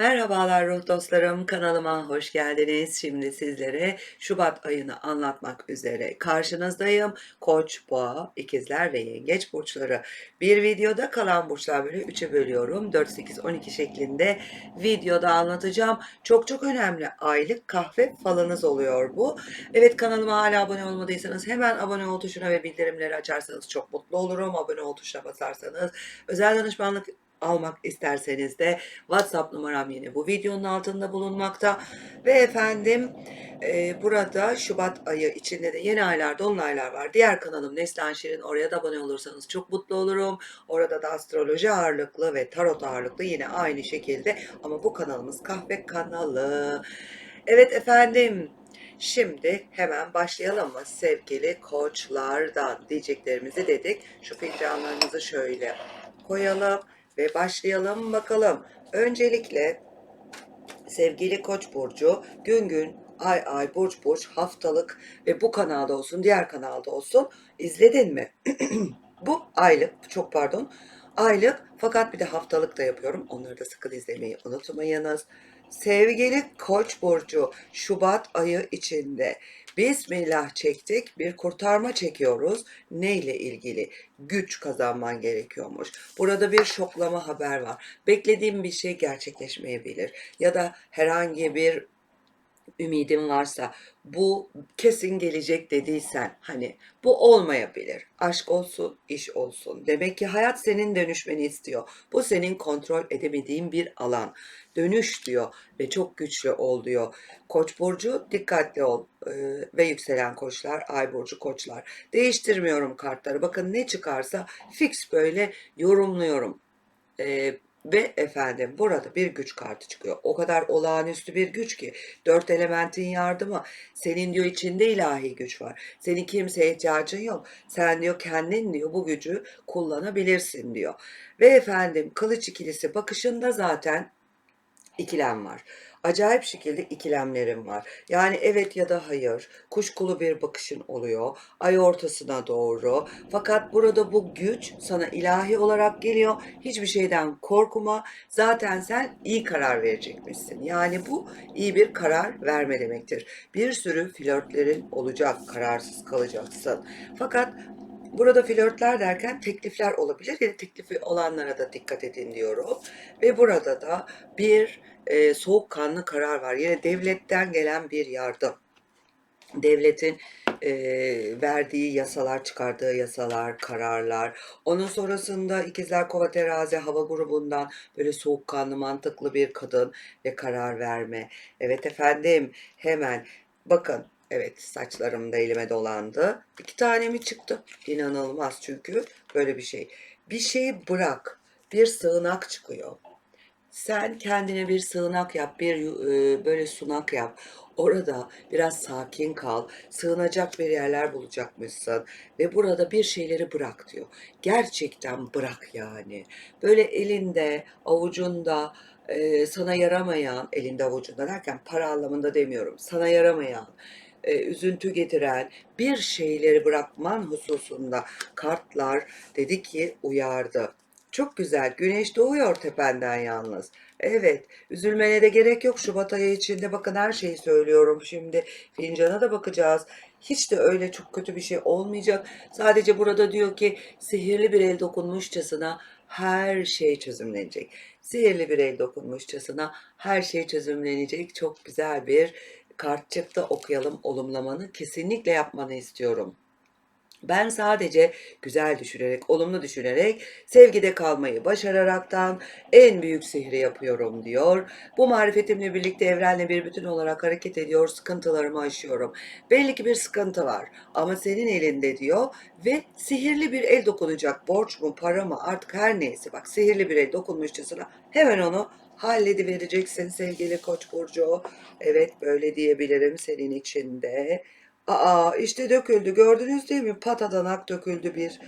Merhabalar ruh dostlarım kanalıma hoş geldiniz. Şimdi sizlere Şubat ayını anlatmak üzere karşınızdayım. Koç, boğa, ikizler ve yengeç burçları. Bir videoda kalan burçlar böyle 3'e bölüyorum. 4, 8, 12 şeklinde videoda anlatacağım. Çok çok önemli aylık kahve falınız oluyor bu. Evet kanalıma hala abone olmadıysanız hemen abone ol tuşuna ve bildirimleri açarsanız çok mutlu olurum. Abone ol tuşuna basarsanız özel danışmanlık almak isterseniz de WhatsApp numaram yine bu videonun altında bulunmakta. Ve efendim e, burada Şubat ayı içinde de yeni aylar, dolunaylar var. Diğer kanalım Neslihan Şirin oraya da abone olursanız çok mutlu olurum. Orada da astroloji ağırlıklı ve tarot ağırlıklı yine aynı şekilde ama bu kanalımız kahve kanalı. Evet efendim Şimdi hemen başlayalım mı sevgili koçlardan diyeceklerimizi dedik. Şu fincanlarımızı şöyle koyalım ve başlayalım bakalım. Öncelikle sevgili Koç burcu gün gün ay ay burç burç haftalık ve bu kanalda olsun diğer kanalda olsun izledin mi? bu aylık çok pardon aylık fakat bir de haftalık da yapıyorum. Onları da sıkı izlemeyi unutmayınız. Sevgili Koç burcu Şubat ayı içinde Bismillah çektik bir kurtarma çekiyoruz. Neyle ilgili? Güç kazanman gerekiyormuş. Burada bir şoklama haber var. Beklediğim bir şey gerçekleşmeyebilir. Ya da herhangi bir ümidin varsa bu kesin gelecek dediysen hani bu olmayabilir. Aşk olsun, iş olsun. Demek ki hayat senin dönüşmeni istiyor. Bu senin kontrol edemediğin bir alan. Dönüş diyor ve çok güçlü ol diyor. Koç burcu dikkatli ol Ee, ve yükselen koçlar, ay burcu koçlar. Değiştirmiyorum kartları. Bakın ne çıkarsa fix böyle yorumluyorum. Ee, ve efendim burada bir güç kartı çıkıyor. O kadar olağanüstü bir güç ki dört elementin yardımı. Senin diyor içinde ilahi güç var. Senin kimseye ihtiyacın yok. Sen diyor kendin diyor bu gücü kullanabilirsin diyor. Ve efendim kılıç ikilisi bakışında zaten ikilem var. Acayip şekilde ikilemlerim var. Yani evet ya da hayır. Kuşkulu bir bakışın oluyor. Ay ortasına doğru. Fakat burada bu güç sana ilahi olarak geliyor. Hiçbir şeyden korkma. Zaten sen iyi karar verecekmişsin. Yani bu iyi bir karar verme demektir. Bir sürü flörtlerin olacak. Kararsız kalacaksın. Fakat Burada flörtler derken teklifler olabilir. Yani teklifi olanlara da dikkat edin diyorum. Ve burada da bir e, soğukkanlı karar var. Yine devletten gelen bir yardım. Devletin e, verdiği yasalar, çıkardığı yasalar, kararlar. Onun sonrasında ikizler kova terazi hava grubundan böyle soğukkanlı, mantıklı bir kadın ve karar verme. Evet efendim hemen bakın Evet saçlarım da elime dolandı. İki tane mi çıktı? İnanılmaz çünkü böyle bir şey. Bir şeyi bırak. Bir sığınak çıkıyor. Sen kendine bir sığınak yap, bir e, böyle sunak yap. Orada biraz sakin kal, sığınacak bir yerler bulacakmışsın ve burada bir şeyleri bırak diyor. Gerçekten bırak yani. Böyle elinde, avucunda e, sana yaramayan, elinde avucunda derken para anlamında demiyorum, sana yaramayan, e, üzüntü getiren bir şeyleri bırakman hususunda kartlar dedi ki uyardı. Çok güzel. Güneş doğuyor tependen yalnız. Evet, üzülmene de gerek yok. Şubat ayı içinde bakın her şeyi söylüyorum şimdi. Fincana da bakacağız. Hiç de öyle çok kötü bir şey olmayacak. Sadece burada diyor ki sihirli bir el dokunmuşçasına her şey çözümlenecek. Sihirli bir el dokunmuşçasına her şey çözümlenecek. Çok güzel bir kart çıktı okuyalım olumlamanı kesinlikle yapmanı istiyorum. Ben sadece güzel düşünerek, olumlu düşünerek, sevgide kalmayı başararaktan en büyük sihri yapıyorum diyor. Bu marifetimle birlikte evrenle bir bütün olarak hareket ediyor, sıkıntılarımı aşıyorum. Belli ki bir sıkıntı var ama senin elinde diyor ve sihirli bir el dokunacak. Borç mu, para mı artık her neyse bak sihirli bir el dokunmuşçasına hemen onu halledivereceksin sevgili Koç burcu. Evet böyle diyebilirim senin için de. Aa işte döküldü gördünüz değil mi? Patadanak döküldü bir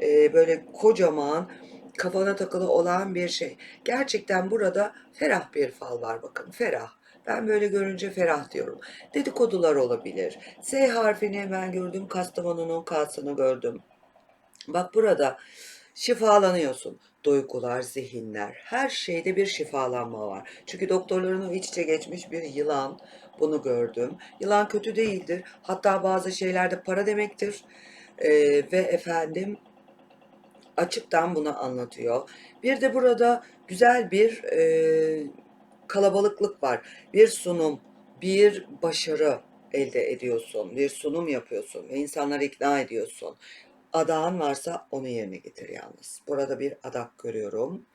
e, böyle kocaman kafana takılı olan bir şey. Gerçekten burada ferah bir fal var bakın ferah. Ben böyle görünce ferah diyorum. Dedikodular olabilir. S harfini hemen gördüm. Kastamonu'nun K'sını gördüm. Bak burada şifalanıyorsun. Duygular, zihinler, her şeyde bir şifalanma var. Çünkü doktorların o iç içe geçmiş bir yılan, bunu gördüm. Yılan kötü değildir. Hatta bazı şeylerde para demektir. Ee, ve efendim açıktan bunu anlatıyor. Bir de burada güzel bir e, kalabalıklık var. Bir sunum, bir başarı elde ediyorsun. Bir sunum yapıyorsun ve insanları ikna ediyorsun. Adağın varsa onu yerine getir yalnız. Burada bir adak görüyorum.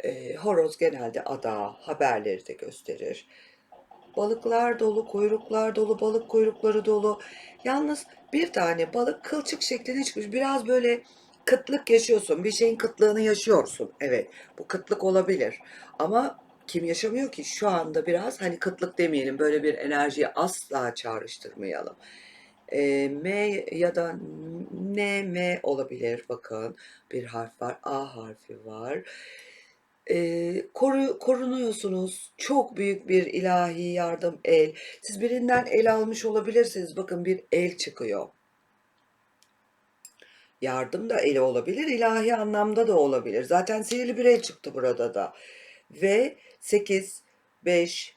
E, horoz genelde adağı, haberleri de gösterir. Balıklar dolu, kuyruklar dolu, balık kuyrukları dolu. Yalnız bir tane balık kılçık şeklinde çıkmış. Biraz böyle kıtlık yaşıyorsun. Bir şeyin kıtlığını yaşıyorsun. Evet, bu kıtlık olabilir. Ama kim yaşamıyor ki? Şu anda biraz hani kıtlık demeyelim. Böyle bir enerjiyi asla çağrıştırmayalım. E, M ya da N, M olabilir. Bakın bir harf var. A harfi var. E, koru, korunuyorsunuz. Çok büyük bir ilahi yardım el. Siz birinden el almış olabilirsiniz. Bakın bir el çıkıyor. Yardım da eli olabilir, ilahi anlamda da olabilir. Zaten sihirli bir el çıktı burada da. Ve 8, 5,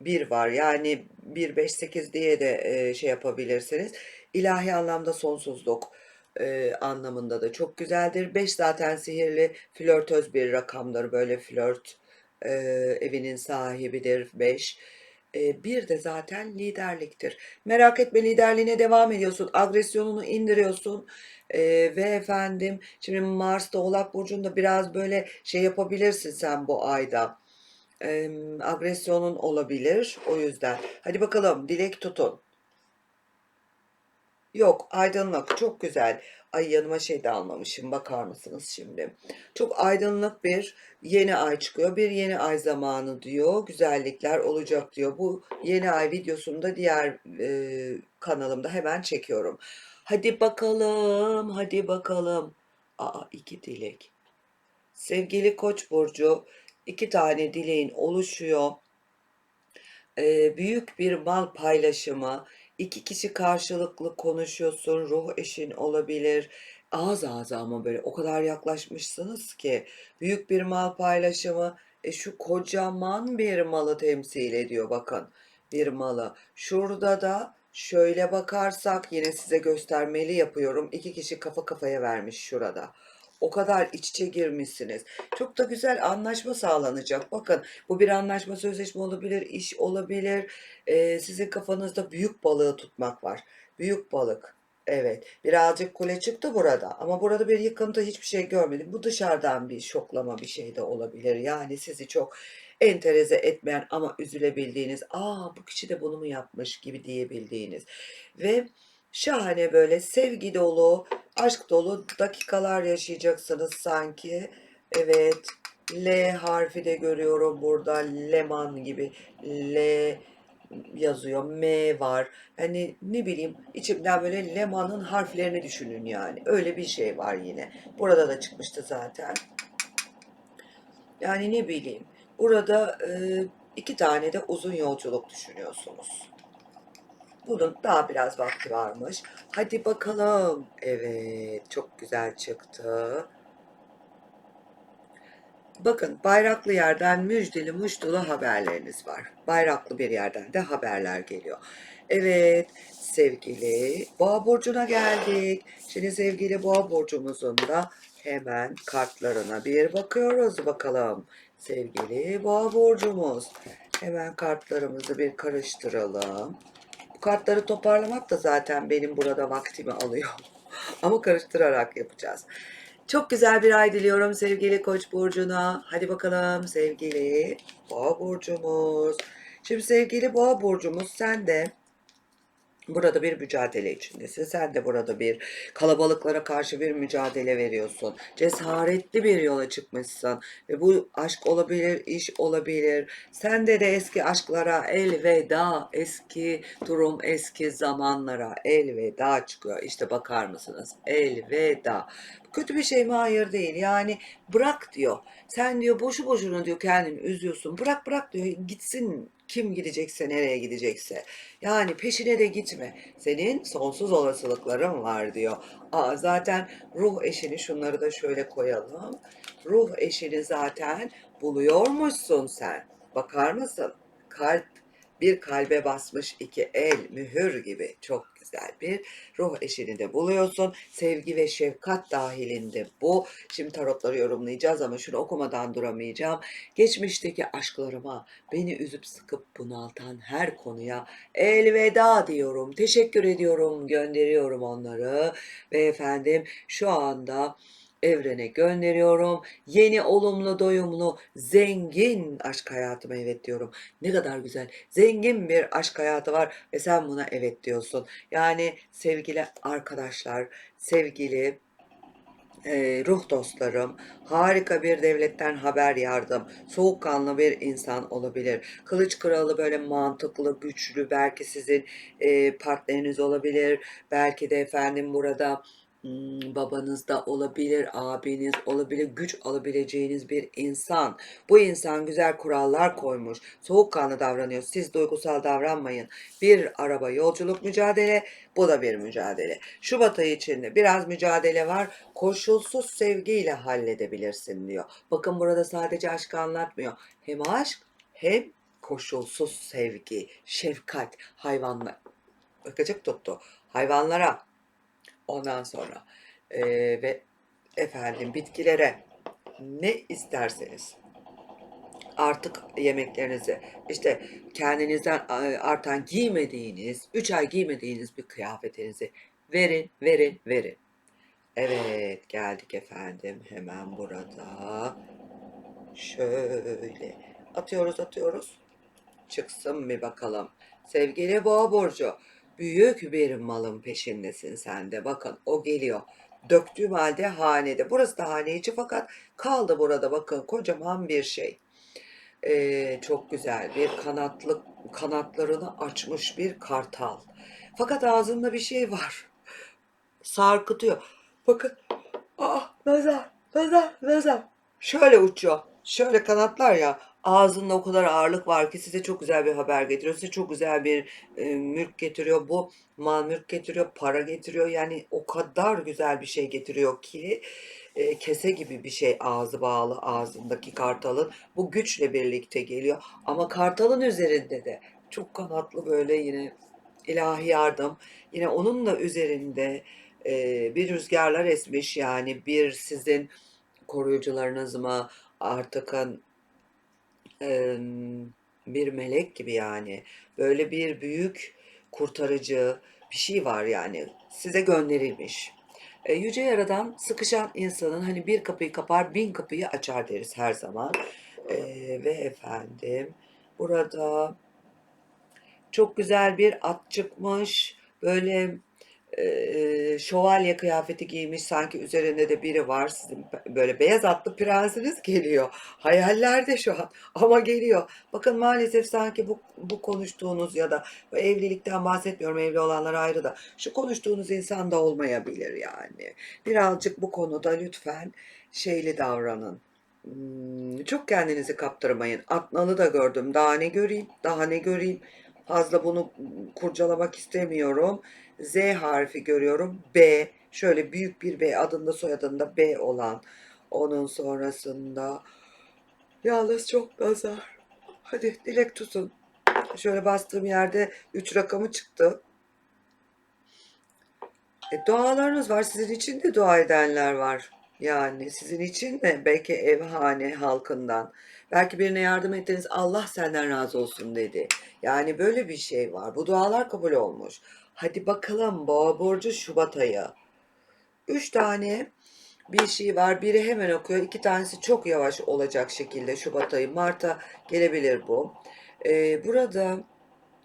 1 var. Yani 1, 5, 8 diye de e, şey yapabilirsiniz. İlahi anlamda sonsuzluk e, anlamında da çok güzeldir. 5 zaten sihirli, flörtöz bir rakamdır. Böyle flört e, evinin sahibidir 5. E, bir de zaten liderliktir. Merak etme liderliğine devam ediyorsun. Agresyonunu indiriyorsun. E, ve efendim şimdi Mars da Oğlak Burcu'nda biraz böyle şey yapabilirsin sen bu ayda. E, agresyonun olabilir. O yüzden. Hadi bakalım dilek tutun. Yok aydınlık çok güzel. Ay yanıma şey de almamışım bakar mısınız şimdi. Çok aydınlık bir yeni ay çıkıyor. Bir yeni ay zamanı diyor. Güzellikler olacak diyor. Bu yeni ay videosunu da diğer e, kanalımda hemen çekiyorum. Hadi bakalım, hadi bakalım. Aa iki dilek. Sevgili Koç burcu, iki tane dileğin oluşuyor. Ee, büyük bir mal paylaşımı, iki kişi karşılıklı konuşuyorsun, ruh eşin olabilir. Ağız ağza ama böyle o kadar yaklaşmışsınız ki büyük bir mal paylaşımı e, şu kocaman bir malı temsil ediyor bakın bir malı. Şurada da şöyle bakarsak yine size göstermeli yapıyorum. İki kişi kafa kafaya vermiş şurada. O kadar iç içe girmişsiniz. Çok da güzel anlaşma sağlanacak. Bakın bu bir anlaşma sözleşme olabilir, iş olabilir. Ee, sizin kafanızda büyük balığı tutmak var. Büyük balık. Evet. Birazcık kule çıktı burada. Ama burada bir yıkıntı hiçbir şey görmedim. Bu dışarıdan bir şoklama bir şey de olabilir. Yani sizi çok entereze etmeyen ama üzülebildiğiniz, aa bu kişi de bunu mu yapmış gibi diyebildiğiniz ve şahane böyle sevgi dolu, aşk dolu dakikalar yaşayacaksınız sanki. Evet, L harfi de görüyorum burada, leman gibi, L yazıyor, M var. Hani ne bileyim içimden böyle lemanın harflerini düşünün yani. Öyle bir şey var yine. Burada da çıkmıştı zaten. Yani ne bileyim. Burada e, iki tane de uzun yolculuk düşünüyorsunuz. Bunun daha biraz vakti varmış. Hadi bakalım. Evet, çok güzel çıktı. Bakın bayraklı yerden müjdeli muştulu haberleriniz var. Bayraklı bir yerden de haberler geliyor. Evet sevgili boğa burcuna geldik. Şimdi sevgili boğa burcumuzun da hemen kartlarına bir bakıyoruz bakalım. Sevgili boğa burcumuz. Hemen kartlarımızı bir karıştıralım. Kartları toparlamak da zaten benim burada vaktimi alıyor. Ama karıştırarak yapacağız. Çok güzel bir ay diliyorum sevgili Koç burcuna. Hadi bakalım sevgili Boğa burcumuz. Şimdi sevgili Boğa burcumuz sen de Burada bir mücadele içindesin. Sen de burada bir kalabalıklara karşı bir mücadele veriyorsun. Cesaretli bir yola çıkmışsın. Ve bu aşk olabilir, iş olabilir. Sende de eski aşklara elveda, eski durum, eski zamanlara elveda çıkıyor. İşte bakar mısınız? Elveda. Kötü bir şey mi? Hayır değil. Yani bırak diyor. Sen diyor boşu boşuna diyor kendini üzüyorsun. Bırak bırak diyor. Gitsin Kim gidecekse nereye gidecekse. Yani peşine de gitme. Senin sonsuz olasılıkların var diyor. Aa, zaten ruh eşini şunları da şöyle koyalım. Ruh eşini zaten buluyormuşsun sen. Bakar mısın? Kalp bir kalbe basmış iki el mühür gibi çok güzel bir ruh eşini de buluyorsun. Sevgi ve şefkat dahilinde bu. Şimdi tarotları yorumlayacağız ama şunu okumadan duramayacağım. Geçmişteki aşklarıma, beni üzüp sıkıp bunaltan her konuya elveda diyorum. Teşekkür ediyorum, gönderiyorum onları. Ve efendim şu anda evrene gönderiyorum. Yeni olumlu, doyumlu, zengin aşk hayatıma evet diyorum. Ne kadar güzel. Zengin bir aşk hayatı var ve sen buna evet diyorsun. Yani sevgili arkadaşlar, sevgili e, ruh dostlarım, harika bir devletten haber yardım, soğukkanlı bir insan olabilir. Kılıç kralı böyle mantıklı, güçlü, belki sizin e, partneriniz olabilir. Belki de efendim burada babanız da olabilir, abiniz olabilir, güç alabileceğiniz bir insan. Bu insan güzel kurallar koymuş, soğukkanlı davranıyor. Siz duygusal davranmayın. Bir araba yolculuk mücadele, bu da bir mücadele. Şubat ayı içinde biraz mücadele var. Koşulsuz sevgiyle halledebilirsin diyor. Bakın burada sadece aşkı anlatmıyor. Hem aşk hem koşulsuz sevgi, şefkat, hayvanlar. Bakacak tuttu. Hayvanlara, Ondan sonra eee, ve efendim bitkilere ne isterseniz artık yemeklerinizi işte kendinizden e, artan giymediğiniz 3 ay giymediğiniz bir kıyafetinizi verin verin verin. Evet geldik efendim hemen burada şöyle atıyoruz atıyoruz çıksın bir bakalım. Sevgili boğa burcu büyük bir malın peşindesin sen de. Bakın o geliyor. Döktüğüm halde hanede. Burası da hane içi fakat kaldı burada bakın kocaman bir şey. Ee, çok güzel bir kanatlı kanatlarını açmış bir kartal. Fakat ağzında bir şey var. Sarkıtıyor. Bakın. Ah nazar, nazar, nazar. Şöyle uçuyor. Şöyle kanatlar ya. Ağzında o kadar ağırlık var ki size çok güzel bir haber getiriyor. Size çok güzel bir e, mülk getiriyor. Bu mal mülk getiriyor, para getiriyor. Yani o kadar güzel bir şey getiriyor ki e, kese gibi bir şey ağzı bağlı ağzındaki kartalın. Bu güçle birlikte geliyor. Ama kartalın üzerinde de çok kanatlı böyle yine ilahi yardım. Yine onun da üzerinde e, bir rüzgarlar esmiş yani bir sizin koruyucularınız mı artık Bir melek gibi yani. Böyle bir büyük kurtarıcı bir şey var yani. Size gönderilmiş. Yüce Yaradan sıkışan insanın hani bir kapıyı kapar bin kapıyı açar deriz her zaman. Ve efendim burada çok güzel bir at çıkmış. Böyle e, şövalye kıyafeti giymiş sanki üzerinde de biri var. Sizin böyle beyaz atlı prensiniz geliyor. Hayallerde şu an ama geliyor. Bakın maalesef sanki bu, bu konuştuğunuz ya da evlilikten bahsetmiyorum evli olanlar ayrı da. Şu konuştuğunuz insan da olmayabilir yani. Birazcık bu konuda lütfen şeyli davranın. Hmm, çok kendinizi kaptırmayın. Atnalı da gördüm. Daha ne göreyim? Daha ne göreyim fazla bunu kurcalamak istemiyorum Z harfi görüyorum. B. Şöyle büyük bir B adında soyadında B olan. Onun sonrasında yalnız çok nazar. Hadi dilek tutun. Şöyle bastığım yerde 3 rakamı çıktı. E, dualarınız var. Sizin için de dua edenler var. Yani sizin için de belki evhane halkından. Belki birine yardım ettiniz. Allah senden razı olsun dedi. Yani böyle bir şey var. Bu dualar kabul olmuş. Hadi bakalım boğa burcu Şubat ayı. Üç tane bir şey var. Biri hemen okuyor. iki tanesi çok yavaş olacak şekilde Şubat ayı. Mart'a gelebilir bu. Ee, burada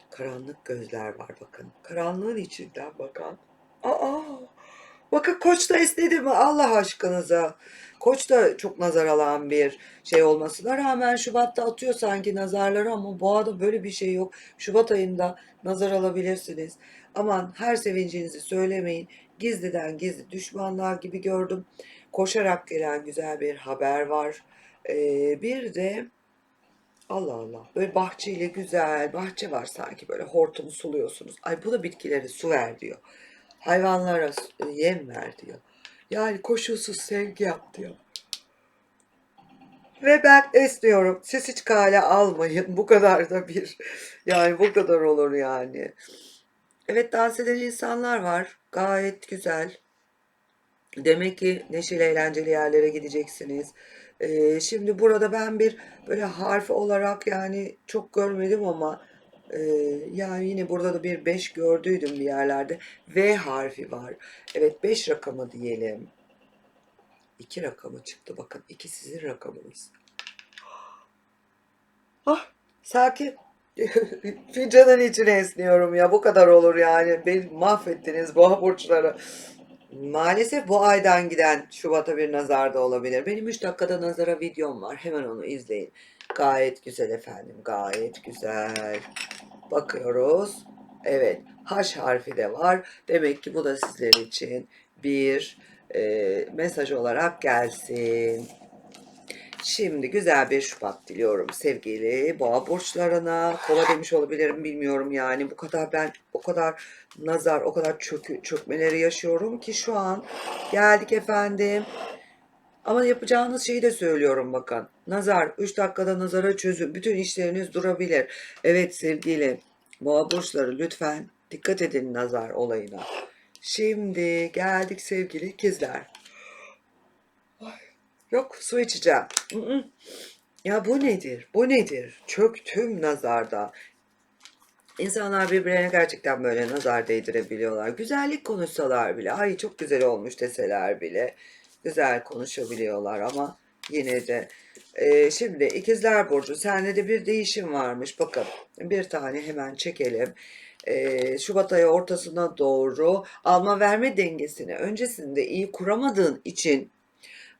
karanlık gözler var bakın. Karanlığın içinden bakan. Aa, bakın koç da esnedi mi Allah aşkınıza. Koç da çok nazar alan bir şey olmasına rağmen Şubat'ta atıyor sanki nazarları ama boğada böyle bir şey yok. Şubat ayında nazar alabilirsiniz. Aman her sevincinizi söylemeyin. Gizliden gizli düşmanlar gibi gördüm. Koşarak gelen güzel bir haber var. Ee, bir de Allah Allah. Böyle bahçeyle güzel, bahçe var sanki böyle hortumu suluyorsunuz. Ay bu da bitkilere su ver diyor. Hayvanlara su- yem ver diyor. Yani koşulsuz sevgi yap diyor. Ve ben esniyorum. Siz hiç kale almayın. Bu kadar da bir yani bu kadar olur yani. Evet dans eden insanlar var. Gayet güzel. Demek ki neşeli eğlenceli yerlere gideceksiniz. Ee, şimdi burada ben bir böyle harf olarak yani çok görmedim ama e, yani yine burada da bir 5 gördüydüm bir yerlerde. V harfi var. Evet 5 rakamı diyelim. 2 rakamı çıktı bakın. 2 sizin rakamınız. Ah sakin. Fincanın içine esniyorum ya. Bu kadar olur yani. Beni mahvettiniz boğa burçları. Maalesef bu aydan giden Şubat'a bir nazar da olabilir. Benim 3 dakikada nazara videom var. Hemen onu izleyin. Gayet güzel efendim. Gayet güzel. Bakıyoruz. Evet. H harfi de var. Demek ki bu da sizler için bir e, mesaj olarak gelsin. Şimdi güzel bir Şubat diliyorum sevgili boğa burçlarına. Kova demiş olabilirim bilmiyorum yani. Bu kadar ben o kadar nazar, o kadar çökü, çökmeleri yaşıyorum ki şu an geldik efendim. Ama yapacağınız şeyi de söylüyorum bakın. Nazar 3 dakikada nazara çözün. Bütün işleriniz durabilir. Evet sevgili boğa burçları lütfen dikkat edin nazar olayına. Şimdi geldik sevgili ikizler. Yok su içeceğim. Ya bu nedir? Bu nedir? Çöktüm nazarda. İnsanlar birbirlerine gerçekten böyle nazar değdirebiliyorlar. Güzellik konuşsalar bile, ay çok güzel olmuş deseler bile güzel konuşabiliyorlar ama yine de Ee, şimdi ikizler burcu sende de bir değişim varmış. Bakın bir tane hemen çekelim. Ee, Şubat ayı ortasına doğru alma verme dengesini öncesinde iyi kuramadığın için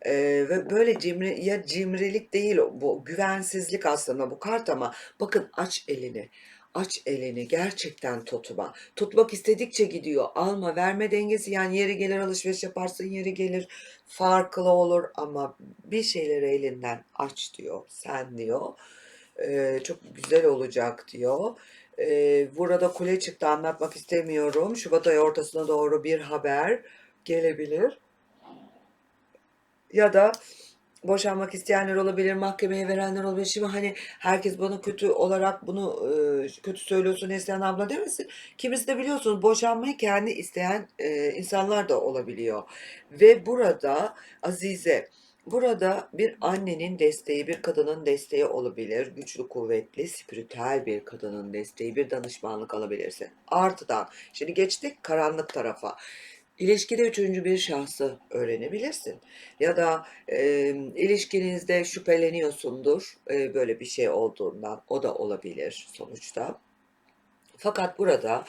ee, ve böyle cimri ya cimrilik değil bu güvensizlik aslında bu kart ama bakın aç elini. Aç elini gerçekten tutma. Tutmak istedikçe gidiyor. Alma verme dengesi yani yeri gelir alışveriş yaparsın yeri gelir farklı olur ama bir şeyleri elinden aç diyor. Sen diyor. Ee, çok güzel olacak diyor. Ee, burada kule çıktı anlatmak istemiyorum. Şubat ayı ortasına doğru bir haber gelebilir ya da boşanmak isteyenler olabilir, mahkemeye verenler olabilir. Şimdi hani herkes bana kötü olarak bunu e, kötü söylüyorsun Neslihan abla demesin. Kimisi de biliyorsunuz boşanmayı kendi isteyen e, insanlar da olabiliyor. Ve burada Azize, burada bir annenin desteği, bir kadının desteği olabilir. Güçlü, kuvvetli, spiritüel bir kadının desteği, bir danışmanlık alabilirsin. Artıdan, şimdi geçtik karanlık tarafa. İlişkide üçüncü bir şahsı öğrenebilirsin. Ya da e, ilişkinizde şüpheleniyorsundur e, böyle bir şey olduğundan. O da olabilir sonuçta. Fakat burada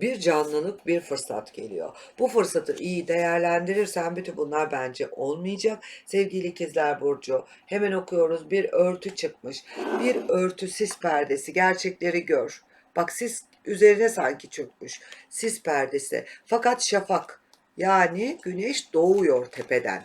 bir canlılık, bir fırsat geliyor. Bu fırsatı iyi değerlendirirsen bütün bunlar bence olmayacak. Sevgili ikizler Burcu, hemen okuyoruz. Bir örtü çıkmış. Bir örtü sis perdesi. Gerçekleri gör. Bak sis üzerine sanki çökmüş. Sis perdesi. Fakat şafak. Yani güneş doğuyor tepeden.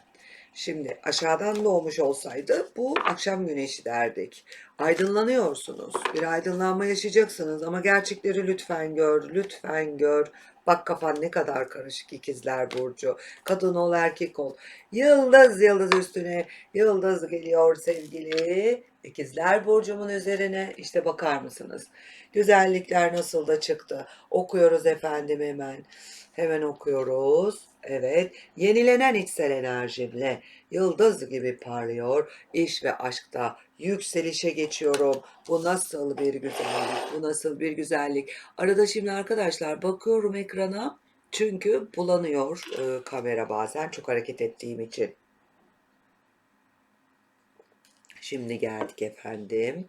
Şimdi aşağıdan doğmuş olsaydı bu akşam güneşi derdik. Aydınlanıyorsunuz. Bir aydınlanma yaşayacaksınız ama gerçekleri lütfen gör, lütfen gör. Bak kafan ne kadar karışık ikizler burcu. Kadın ol, erkek ol. Yıldız yıldız üstüne yıldız geliyor sevgili ikizler burcumun üzerine. İşte bakar mısınız? Güzellikler nasıl da çıktı. Okuyoruz efendim hemen. Hemen okuyoruz. Evet. Yenilenen içsel enerjimle yıldız gibi parlıyor. İş ve aşkta yükselişe geçiyorum. Bu nasıl bir güzellik? Bu nasıl bir güzellik? Arada şimdi arkadaşlar bakıyorum ekrana. Çünkü bulanıyor e, kamera bazen çok hareket ettiğim için. Şimdi geldik efendim.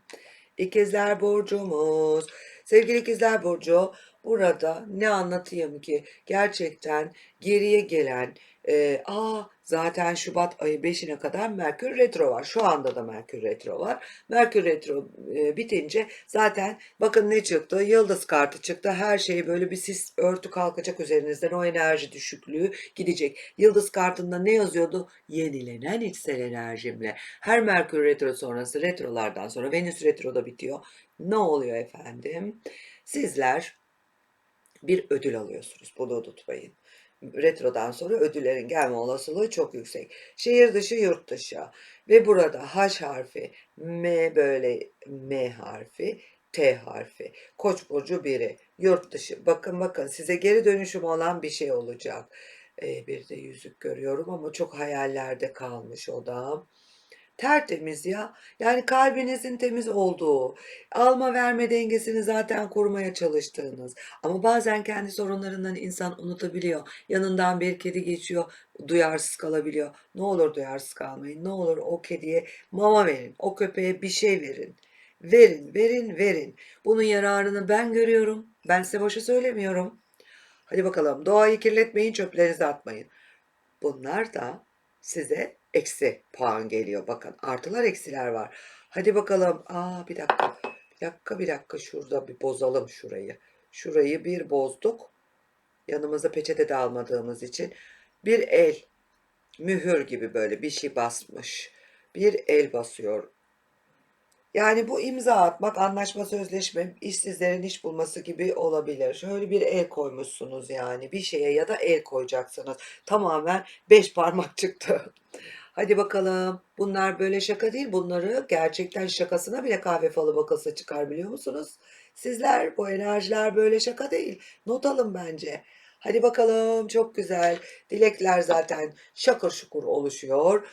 İkizler Burcumuz. Sevgili İkizler Burcu, burada ne anlatayım ki? Gerçekten geriye gelen, e, aa Zaten Şubat ayı 5'ine kadar Merkür Retro var. Şu anda da Merkür Retro var. Merkür Retro e, bitince zaten bakın ne çıktı? Yıldız kartı çıktı. Her şey böyle bir sis örtü kalkacak üzerinizden. O enerji düşüklüğü gidecek. Yıldız kartında ne yazıyordu? Yenilenen içsel enerjimle. Her Merkür Retro sonrası retrolardan sonra Venüs Retro da bitiyor. Ne oluyor efendim? Sizler bir ödül alıyorsunuz. Bunu unutmayın. Retrodan sonra ödüllerin gelme olasılığı çok yüksek. Şehir dışı, yurt dışı. Ve burada H harfi, M böyle M harfi, T harfi. Koç burcu biri. Yurt dışı. Bakın bakın size geri dönüşüm olan bir şey olacak. Ee, bir de yüzük görüyorum ama çok hayallerde kalmış o da. Tertemiz ya. Yani kalbinizin temiz olduğu, alma verme dengesini zaten korumaya çalıştığınız. Ama bazen kendi sorunlarından insan unutabiliyor. Yanından bir kedi geçiyor, duyarsız kalabiliyor. Ne olur duyarsız kalmayın. Ne olur o kediye mama verin. O köpeğe bir şey verin. Verin, verin, verin. Bunun yararını ben görüyorum. Ben size boşa söylemiyorum. Hadi bakalım doğayı kirletmeyin, çöplerinizi atmayın. Bunlar da size eksi puan geliyor. Bakın artılar eksiler var. Hadi bakalım. Aa bir dakika. Bir dakika bir dakika şurada bir bozalım şurayı. Şurayı bir bozduk. Yanımıza peçete de almadığımız için. Bir el mühür gibi böyle bir şey basmış. Bir el basıyor. Yani bu imza atmak, anlaşma, sözleşme, işsizlerin iş bulması gibi olabilir. Şöyle bir el koymuşsunuz yani bir şeye ya da el koyacaksınız. Tamamen beş parmak çıktı. Hadi bakalım. Bunlar böyle şaka değil. Bunları gerçekten şakasına bile kahve falı bakılsa çıkar biliyor musunuz? Sizler bu enerjiler böyle şaka değil. Not alın bence. Hadi bakalım çok güzel. Dilekler zaten şakır şukur oluşuyor.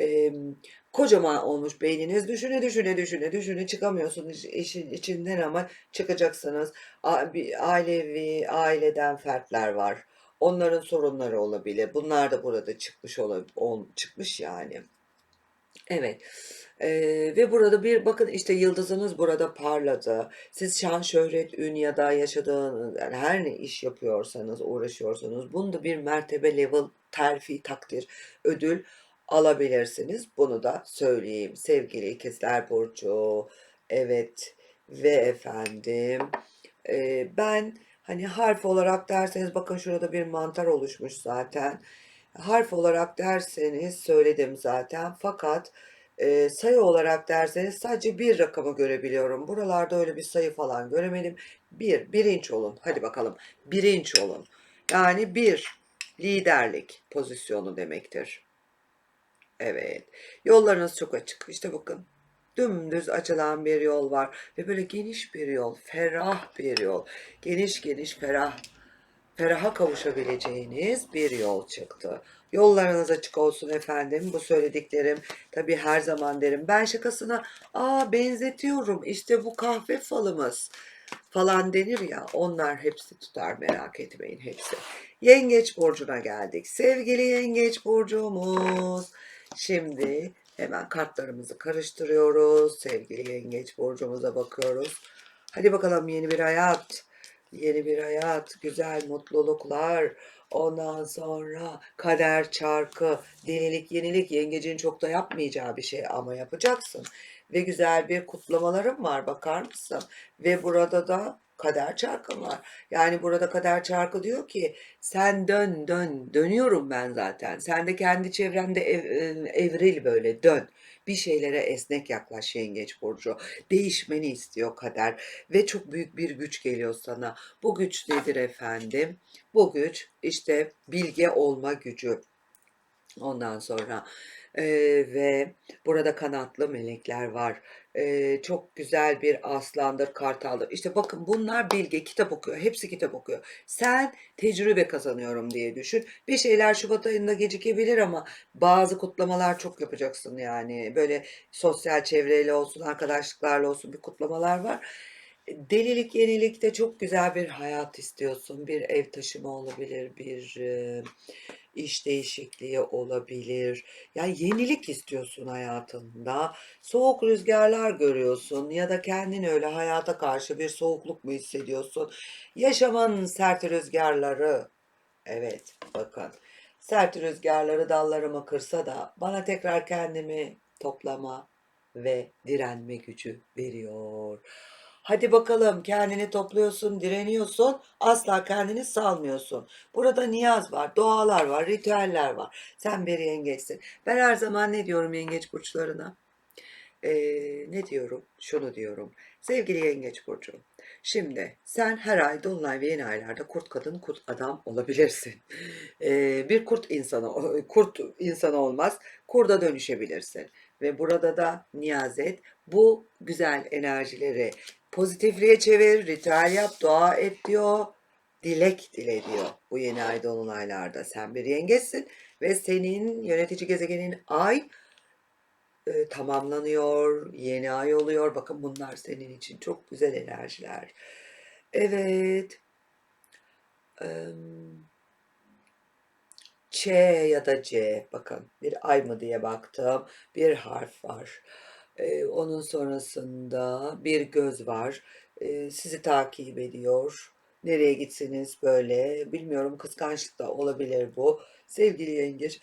Ee, kocaman olmuş beyniniz. Düşüne düşüne düşüne düşüne çıkamıyorsunuz işin içinden ama çıkacaksınız. A- bir ailevi, aileden fertler var. Onların sorunları olabilir. Bunlar da burada çıkmış olabilir, çıkmış yani. Evet. Ee, ve burada bir bakın işte yıldızınız burada parladı. Siz şan, şöhret, ün ya da yaşadığınız yani her ne iş yapıyorsanız, uğraşıyorsanız bunda bir mertebe, level, terfi, takdir, ödül alabilirsiniz. Bunu da söyleyeyim. Sevgili ikizler burcu. Evet ve efendim e, ben hani harf olarak derseniz bakın şurada bir mantar oluşmuş zaten. Harf olarak derseniz söyledim zaten. Fakat e, sayı olarak derseniz sadece bir rakamı görebiliyorum. Buralarda öyle bir sayı falan göremedim. Bir, birinci olun. Hadi bakalım. Birinci olun. Yani bir liderlik pozisyonu demektir. Evet. Yollarınız çok açık. İşte bakın. Dümdüz açılan bir yol var. Ve böyle geniş bir yol. Ferah bir yol. Geniş geniş ferah. Feraha kavuşabileceğiniz bir yol çıktı. Yollarınız açık olsun efendim. Bu söylediklerim tabii her zaman derim. Ben şakasına aa benzetiyorum. İşte bu kahve falımız falan denir ya. Onlar hepsi tutar merak etmeyin hepsi. Yengeç burcuna geldik. Sevgili yengeç burcumuz. Şimdi hemen kartlarımızı karıştırıyoruz. Sevgili yengeç burcumuza bakıyoruz. Hadi bakalım yeni bir hayat. Yeni bir hayat, güzel mutluluklar. Ondan sonra kader çarkı, delilik, yenilik yengecin çok da yapmayacağı bir şey ama yapacaksın. Ve güzel bir kutlamalarım var bakar mısın? Ve burada da kader çarkı var. Yani burada kader çarkı diyor ki sen dön dön dönüyorum ben zaten. Sen de kendi çevrende ev, e, evril böyle dön. Bir şeylere esnek yaklaş yengeç burcu. Değişmeni istiyor kader ve çok büyük bir güç geliyor sana. Bu güç nedir efendim? Bu güç işte bilge olma gücü. Ondan sonra e, ve burada kanatlı melekler var. E, çok güzel bir aslandır, kartaldır. İşte bakın bunlar bilge, kitap okuyor. Hepsi kitap okuyor. Sen tecrübe kazanıyorum diye düşün. Bir şeyler Şubat ayında gecikebilir ama bazı kutlamalar çok yapacaksın yani. Böyle sosyal çevreyle olsun, arkadaşlıklarla olsun bir kutlamalar var. Delilik, yenilikte çok güzel bir hayat istiyorsun. Bir ev taşıma olabilir, bir iş değişikliği olabilir. Yani yenilik istiyorsun hayatında. Soğuk rüzgarlar görüyorsun ya da kendin öyle hayata karşı bir soğukluk mu hissediyorsun? Yaşamın sert rüzgarları. Evet, bakın. Sert rüzgarları dallarımı kırsa da bana tekrar kendimi toplama ve direnme gücü veriyor. Hadi bakalım kendini topluyorsun, direniyorsun, asla kendini salmıyorsun. Burada niyaz var, dualar var, ritüeller var. Sen bir yengeçsin. Ben her zaman ne diyorum yengeç burçlarına? Ee, ne diyorum? Şunu diyorum. Sevgili yengeç burcu. Şimdi sen her ay dolunay ve yeni aylarda kurt kadın, kurt adam olabilirsin. Ee, bir kurt insanı, kurt insanı olmaz, kurda dönüşebilirsin. Ve burada da niyaz et. Bu güzel enerjileri pozitifliğe çevir, ritüel yap, dua et diyor. Dilek dile diyor bu yeni ay dolunaylarda. Sen bir yengeçsin ve senin yönetici gezegenin ay e, tamamlanıyor, yeni ay oluyor. Bakın bunlar senin için çok güzel enerjiler. Evet. Em, Ç ya da C bakın bir ay mı diye baktım. Bir harf var. Ee, onun sonrasında bir göz var. Ee, sizi takip ediyor. Nereye gitseniz böyle bilmiyorum kıskançlık da olabilir bu. Sevgili yengeç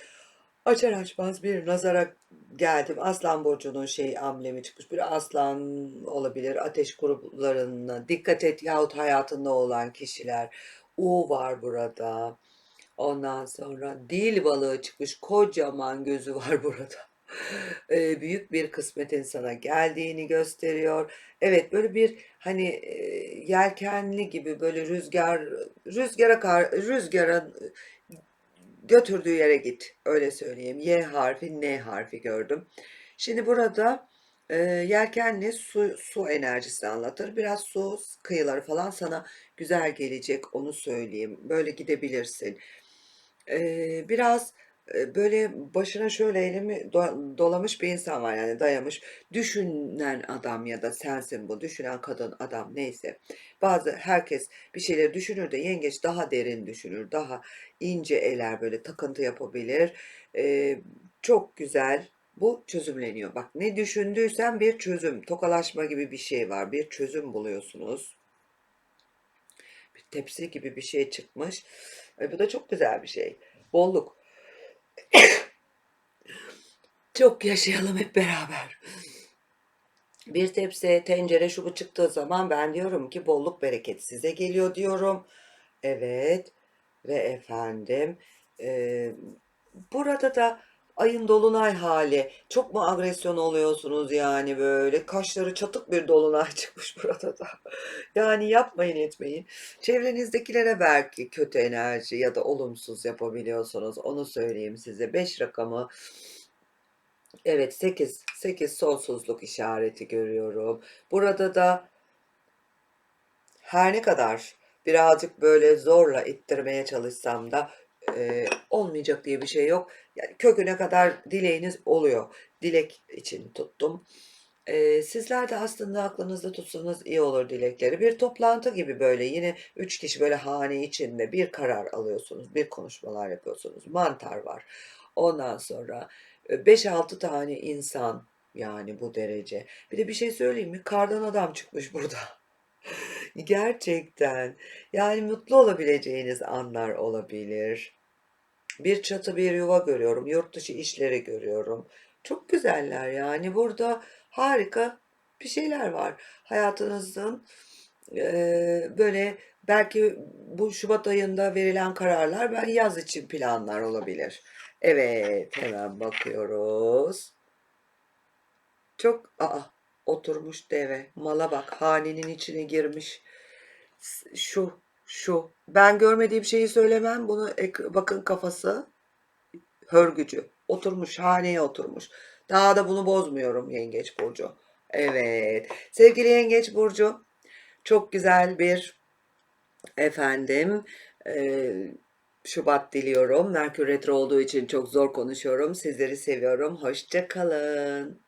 açar açmaz bir nazara geldim. Aslan burcunun şey amblemi çıkmış. Bir aslan olabilir. Ateş gruplarına dikkat et yahut hayatında olan kişiler. U var burada. Ondan sonra dil balığı çıkmış. Kocaman gözü var burada. Büyük bir kısmetin sana geldiğini gösteriyor. Evet, böyle bir hani eee, yelkenli gibi böyle rüzgar rüzgara kar rüzgara götürdüğü yere git. Öyle söyleyeyim. Y harfi, N harfi gördüm. Şimdi burada eee, yelkenli su su enerjisini anlatır. Biraz su kıyıları falan sana güzel gelecek. Onu söyleyeyim. Böyle gidebilirsin. Eee, biraz böyle başına şöyle elimi do- dolamış bir insan var yani dayamış. Düşünen adam ya da sensin bu. Düşünen kadın adam neyse. Bazı herkes bir şeyleri düşünür de yengeç daha derin düşünür. Daha ince eler böyle takıntı yapabilir. Eee, çok güzel. Bu çözümleniyor. Bak ne düşündüysen bir çözüm. Tokalaşma gibi bir şey var. Bir çözüm buluyorsunuz. Bir tepsi gibi bir şey çıkmış. E, bu da çok güzel bir şey. Bolluk. Çok yaşayalım hep beraber. Bir tepsi, tencere şu bu çıktığı zaman ben diyorum ki bolluk bereket size geliyor diyorum. Evet ve efendim e, burada da ayın dolunay hali. Çok mu agresyon oluyorsunuz yani böyle kaşları çatık bir dolunay çıkmış burada da. Yani yapmayın etmeyin. Çevrenizdekilere belki kötü enerji ya da olumsuz yapabiliyorsunuz. Onu söyleyeyim size. 5 rakamı Evet 8 8 sonsuzluk işareti görüyorum. Burada da her ne kadar birazcık böyle zorla ittirmeye çalışsam da e, olmayacak diye bir şey yok. Yani köküne kadar dileğiniz oluyor. Dilek için tuttum. E, sizler de aslında aklınızda tutsanız iyi olur dilekleri. Bir toplantı gibi böyle yine üç kişi böyle hane içinde bir karar alıyorsunuz. Bir konuşmalar yapıyorsunuz. Mantar var. Ondan sonra 5-6 tane insan yani bu derece. Bir de bir şey söyleyeyim mi? Kardan adam çıkmış burada. Gerçekten. Yani mutlu olabileceğiniz anlar olabilir. Bir çatı bir yuva görüyorum. Yurt dışı işleri görüyorum. Çok güzeller yani. Burada harika bir şeyler var. Hayatınızın eee, böyle belki bu Şubat ayında verilen kararlar ben yaz için planlar olabilir. Evet, hemen bakıyoruz. Çok aa oturmuş deve. Mala bak hanenin içine girmiş. Şu şu. Ben görmediğim şeyi söylemem. Bunu bakın kafası hörgücü. Oturmuş haneye oturmuş. Daha da bunu bozmuyorum Yengeç Burcu. Evet. Sevgili Yengeç Burcu çok güzel bir efendim eee, Şubat diliyorum. Merkür Retro olduğu için çok zor konuşuyorum. Sizleri seviyorum. Hoşça kalın.